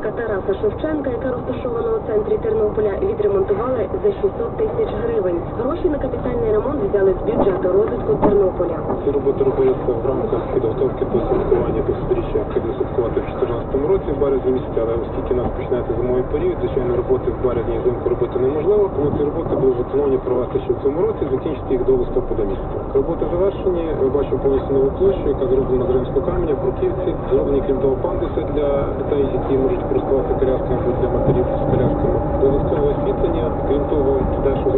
Тараса Шевченка, яка розташована у центрі Тернополя, відремонтували за 600 тисяч гривень. Гроші на капітальний ремонт взяли з бюджету розвитку Тернополя. Ці роботи робилися в рамках підготовки до святкування 50-річчя березні місяці, але оскільки нас починається зимовий період, звичайно, роботи в березні взимку робити неможливо, тому ці роботи були заплановані провести ще в цьому році, закінчити їх до листопада місяця. Роботи завершені, ми бачимо повністю нову площу, яка зроблена з римського каменя, бруківці, зроблені крім того пандуси для дітей, які можуть користуватися колясками для матерів з колясками. Додаткове освітлення, крім того, дещо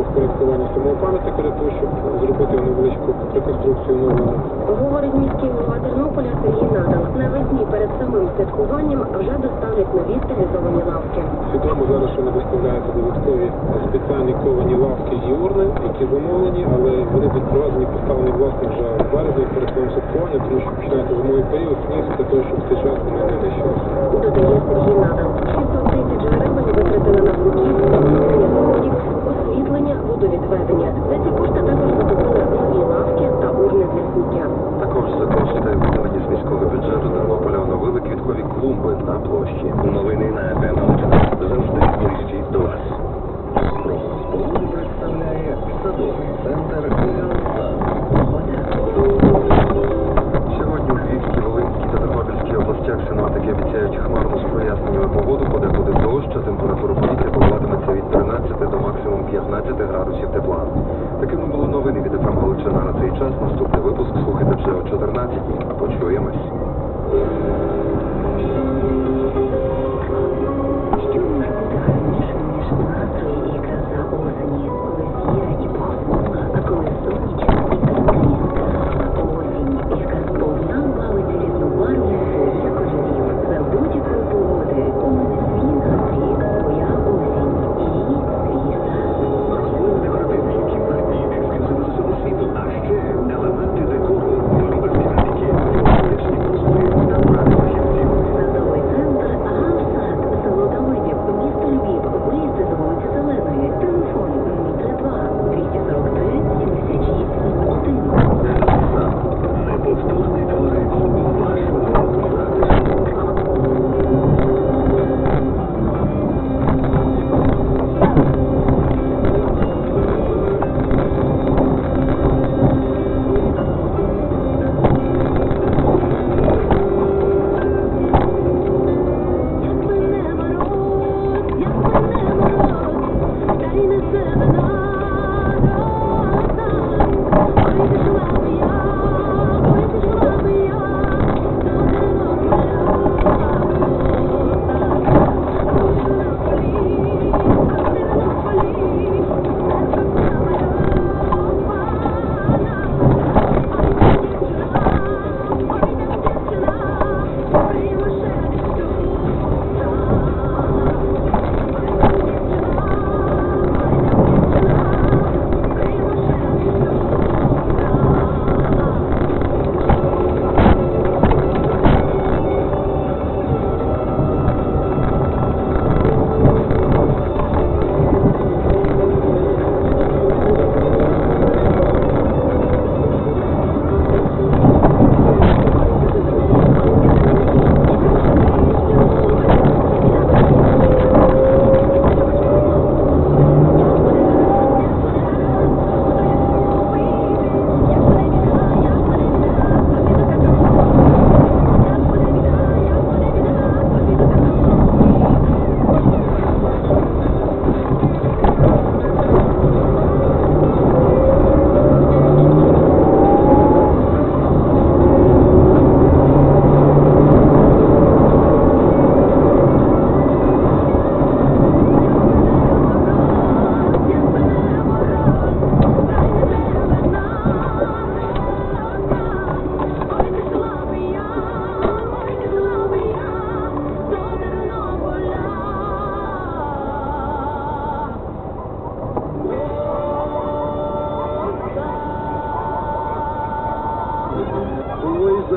зроблені роботи самого пам'ятника для того, щоб зробити невеличку реконструкцію нового. Говорить міський голова Тернополя Сергій Надал. Навесні перед самим святкуванням вже доставлять нові стилізовані лавки. Свідомо зараз ще не доставляються додаткові спеціальні ковані лавки і урни, які замовлені, але вони будуть поставлені власне вже в березні перед самим святкуванням, тому що починається зимовий період, сніг для того, щоб цей час не нищилися. Додає Сергій Надал. 600 тисяч гривень витратили на освітлення, водовідведення. За ці кошти також закупили нові лавки та урни для сміття. Також за кошти, виділені з міського бюджету Тернополя, оновили квіткові клумби на площі. У на 15 градусів тепла. Такими були новини від ФМ Галичина на цей час. Наступний випуск слухайте вже о 14 Почуємось.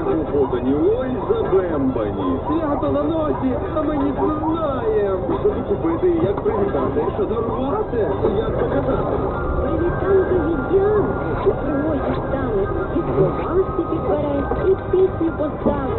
Заклопотані, ой, забембані. Свято на носі, а ми ніц не знаємо. Що тут купити, як привітати, що дарувати, як показати. Привітанка від що приносять там, і слова всі підбереш, і пісню поставиш.